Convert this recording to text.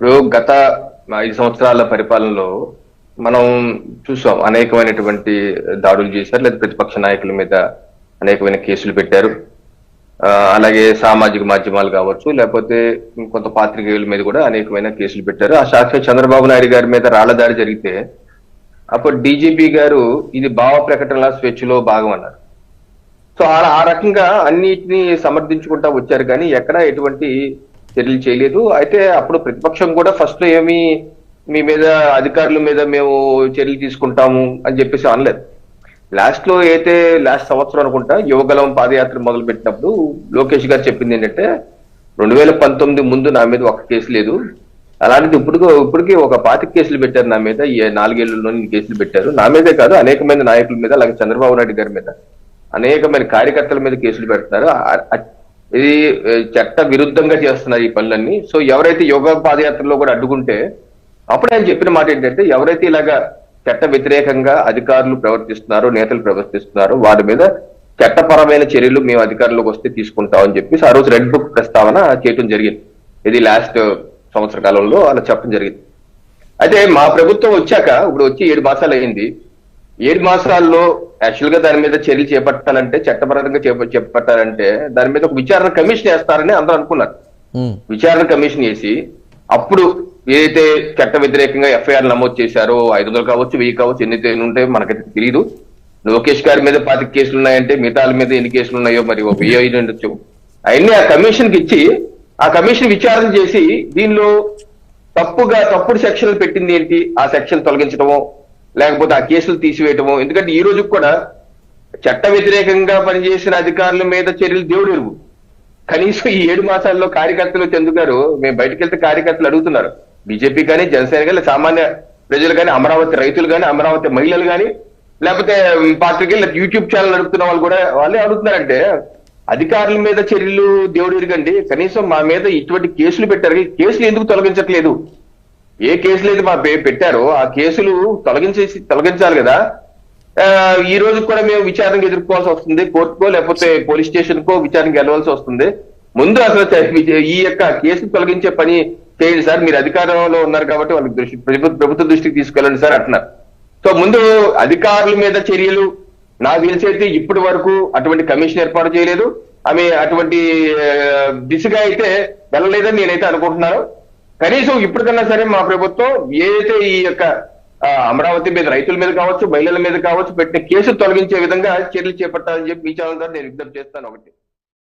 ఇప్పుడు గత ఐదు సంవత్సరాల పరిపాలనలో మనం చూసాం అనేకమైనటువంటి దాడులు చేశారు లేదా ప్రతిపక్ష నాయకుల మీద అనేకమైన కేసులు పెట్టారు. అలాగే సామాజిక మాధ్యమాలు కావచ్చు లేకపోతే కొంత పాత్రికేయుల మీద కూడా అనేకమైన కేసులు పెట్టారు. ఆ సాక్షి చంద్రబాబు నాయుడు గారి మీద రాళ్ళదారి జరిగితే అప్పుడు డీజీపీ గారు ఇది భావ ప్రకటనల స్వేచ్ఛలో భాగం అన్నారు. సో ఆ ఆ రకంగా అన్నిటిని సమర్థించుకుంటా వచ్చారు. కానీ ఎక్కడ ఎటువంటి చర్యలు చేయలేదు. అయితే అప్పుడు ప్రతిపక్షం కూడా ఫస్ట్లో ఏమి మీ మీద అధికారుల మీద మేము చర్యలు తీసుకుంటాము అని చెప్పేసి అనలేదు. లాస్ట్లో అయితే లాస్ట్ సంవత్సరం అనుకుంటా యువగలం పాదయాత్ర మొదలు పెట్టినప్పుడు లోకేష్ గారు చెప్పింది ఏంటంటే రెండు వేల పంతొమ్మిది ముందు నా మీద ఒక కేసు లేదు. అలాంటిది ఇప్పుడు ఇప్పటికీ ఒక పాతిక కేసులు పెట్టారు నా మీద. ఈ నాలుగేళ్ళలో కేసులు పెట్టారు. నా మీదే కాదు అనేకమైన నాయకుల మీద అలాగే చంద్రబాబు నాయుడు గారి మీద. అనేకమైన కార్యకర్తల మీద కేసులు పెడుతున్నారు. ఇది చట్ట విరుద్ధంగా చేస్తున్నారు ఈ పనులన్నీ. సో ఎవరైతే యోగా పాదయాత్రలో కూడా అడ్డుకుంటే అప్పుడు ఆయన చెప్పిన మాట ఏంటంటే ఎవరైతే ఇలాగా చట్ట వ్యతిరేకంగా అధికారులు ప్రవర్తిస్తున్నారో నేతలు ప్రవర్తిస్తున్నారో వారి మీద చట్టపరమైన చర్యలు మేము అధికారంలోకి వస్తే తీసుకుంటామని చెప్పేసి ఆ రోజు రెడ్ బుక్ ప్రస్తావన చేయటం జరిగింది. ఇది లాస్ట్ సంవత్సర కాలంలో అలా చెప్పడం జరిగింది. అయితే మా ప్రభుత్వం వచ్చాక ఇప్పుడు వచ్చి ఏడు మాసాలు అయింది ఏడు మాసాల్లో యాక్చువల్గా దాని మీద చర్యలు చేపట్టాలంటే చట్టపరంగా చేప- చేపట్టాలంటే దాని మీద ఒక విచారణ కమిషన్ వేస్తారని అందరూ అనుకున్నారు. విచారణ కమిషన్ వేసి అప్పుడు ఏదైతే చట్ట వ్యతిరేకంగా ఎఫ్ఐఆర్ నమోదు చేశారో ఐదు వందలు కావచ్చు వెయ్యి కావచ్చు ఎన్ని ఉంటాయో మనకైతే తెలియదు లోకేష్ గారి మీద పాతిక కేసులు ఉన్నాయంటే మిగతా వాళ్ళ మీద ఎన్ని కేసులు ఉన్నాయో మరి ఒక వెయ్యి ఉండొచ్చు అవన్నీ ఆ కమిషన్కి ఇచ్చి ఆ కమిషన్ విచారణ చేసి దీనిలో తప్పుగా తప్పుడు సెక్షన్లు పెట్టింది ఏంటి? ఆ సెక్షన్ తొలగించడమో లేకపోతే ఆ కేసులు తీసివేయటము. ఎందుకంటే ఈ రోజు కూడా చట్ట వ్యతిరేకంగా పనిచేసిన అధికారుల మీద చర్యలు దేవుడు ఎరుగు. కనీసం ఈ ఏడు మాసాల్లో కార్యకర్తలు చెందుతారు మేము బయటకు వెళ్తే కార్యకర్తలు అడుగుతున్నారు. బీజేపీ కానీ జనసేన కానీ సామాన్య ప్రజలు కానీ అమరావతి రైతులు కానీ అమరావతి మహిళలు కానీ లేకపోతే పాత్రికేయులు యూట్యూబ్ ఛానల్ నడుపుతున్న వాళ్ళు కూడా వాళ్ళే అడుగుతున్నారంటే అధికారుల మీద చర్యలు దేవుడు ఎరగండి. కనీసం మా మీద ఇటువంటి కేసులు పెట్టారు. కేసులు ఎందుకు తొలగించట్లేదు? ఏ కేసులు అయితే మా పెట్టారో ఆ కేసులు తొలగించేసి తొలగించాలి కదా. ఈ రోజు కూడా మేము విచారణకు ఎదుర్కోవాల్సి వస్తుంది. కోర్టుకో లేకపోతే పోలీస్ స్టేషన్ కో విచారణకు వెళ్ళవలసి వస్తుంది. ముందు అసలు ఈ యొక్క కేసు తొలగించే పని చేయండి సార్. మీరు అధికారంలో ఉన్నారు కాబట్టి వాళ్ళకి దృష్టి ప్రభుత్వ ప్రభుత్వ దృష్టికి తీసుకెళ్ళండి సార్ అంటున్నారు. సో ముందు అధికారుల మీద చర్యలు. నా తెలిసైతే ఇప్పటి వరకు అటువంటి కమిషన్ ఏర్పాటు చేయలేదు. ఆమె అటువంటి దిశగా అయితే వెళ్ళలేదని నేనైతే అనుకుంటున్నాను. కనీసం ఇప్పటికన్నా సరే మా ప్రభుత్వం ఏదైతే ఈ యొక్క అమరావతి మీద రైతుల మీద కావచ్చు మహిళల మీద కావచ్చు పెట్టిన కేసులు తొలగించే విధంగా చర్యలు చేపట్టాలని చెప్పి మీ ఛానల్ ద్వారా నేను విజ్ఞప్తి చేస్తాను. ఒకటి